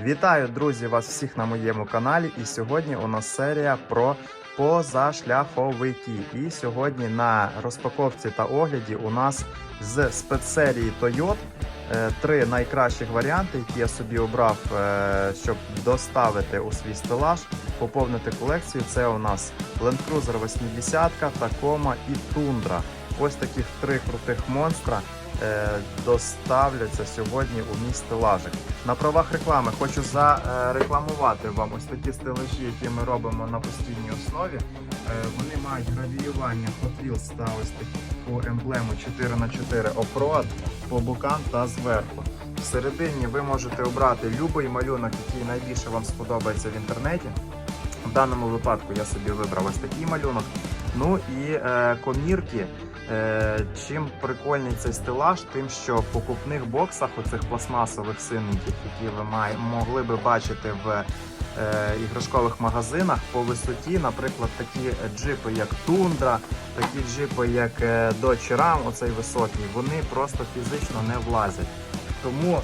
Вітаю, друзі, вас всіх на моєму каналі. І сьогодні у нас серія про позашляховики. І сьогодні на розпаковці та огляді у нас з спецсерії Toyota е, три найкращих варіанти, які я собі обрав, е, щоб доставити у свій стелаж, поповнити колекцію. Це у нас Land Cruiser 80, Tacoma і Tundra. Ось таких три крутих монстра доставляться сьогодні у мій стелажик. На правах реклами хочу зарекламувати вам ось такі стелажі, які ми робимо на постійній основі. Е, Вони мають гравіювання Hot Wheels та ось таку емблему 4х4 Offroad по бокам та зверху. Всередині ви можете обрати будь-який малюнок, який найбільше вам сподобається в інтернеті. В даному випадку я собі вибрав ось такий малюнок. Ну і е, комірки. Е, чим прикольний цей стелаж, тим, що в покупних боксах, оцих пластмасових синеньких, які ви могли би бачити в е, іграшкових магазинах, по висоті, наприклад, такі джипи, як Тундра, такі джипи, як е, Dodge Ram, оцей високий, вони просто фізично не влазять. Тому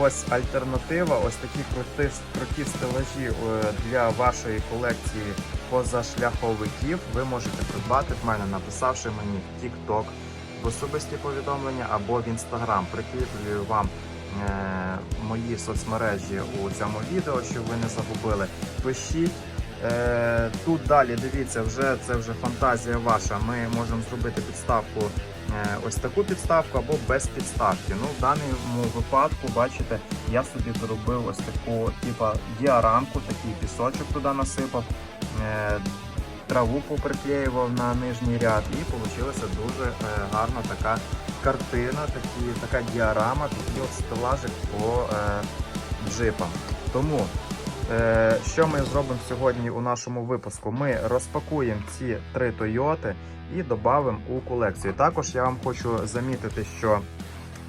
ось альтернатива, ось такі круті, круті стелажі е, для вашої колекції позашляховиків ви можете придбати в мене, написавши мені в TikTok в особисті повідомлення або в Instagram. Прикріплюю вам е, мої соцмережі у цьому відео, щоб ви не загубили. Пишіть. Е, тут далі дивіться, вже це вже фантазія ваша. Ми можемо зробити підставку е, ось таку підставку або без підставки. Ну, в даному випадку, бачите, я собі зробив ось таку, типа діарамку, такий пісочок туди насипав, е, траву поприклеював на нижній ряд, і вийшла дуже гарна така картина, такі, така діарама, такий от стелажик по джипам. Тому Що ми зробимо сьогодні у нашому випуску? Ми розпакуємо ці три Тойоти і додамо у колекцію. Також я вам хочу замітити, що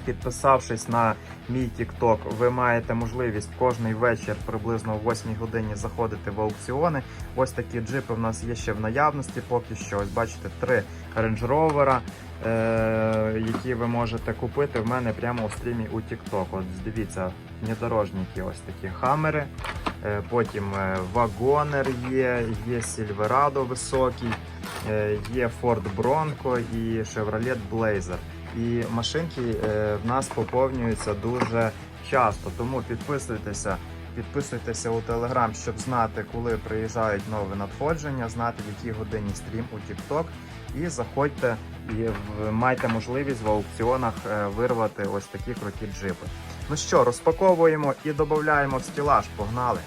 підписавшись на мій TikTok, ви маєте можливість кожний вечір приблизно о 8 годині заходити в аукціони. Ось такі джипи в нас є ще в наявності. Поки що, ось бачите, три Range Rover, е, які ви можете купити в мене прямо у стрімі у TikTok. От дивіться, внедорожники, ось такі хамери. Е, Потім е, вагонер є, є Silverado високий, е, є Ford Bronco і Chevrolet Blazer. І машинки в нас поповнюються дуже часто. Тому підписуйтеся, підписуйтеся у Telegram, щоб знати, коли приїжджають нові надходження, знати в якій годині стрім у TikTok. І заходьте і майте можливість в аукціонах вирвати ось такі круті джипи. Ну що, розпаковуємо і додаємо в стілаж. Погнали!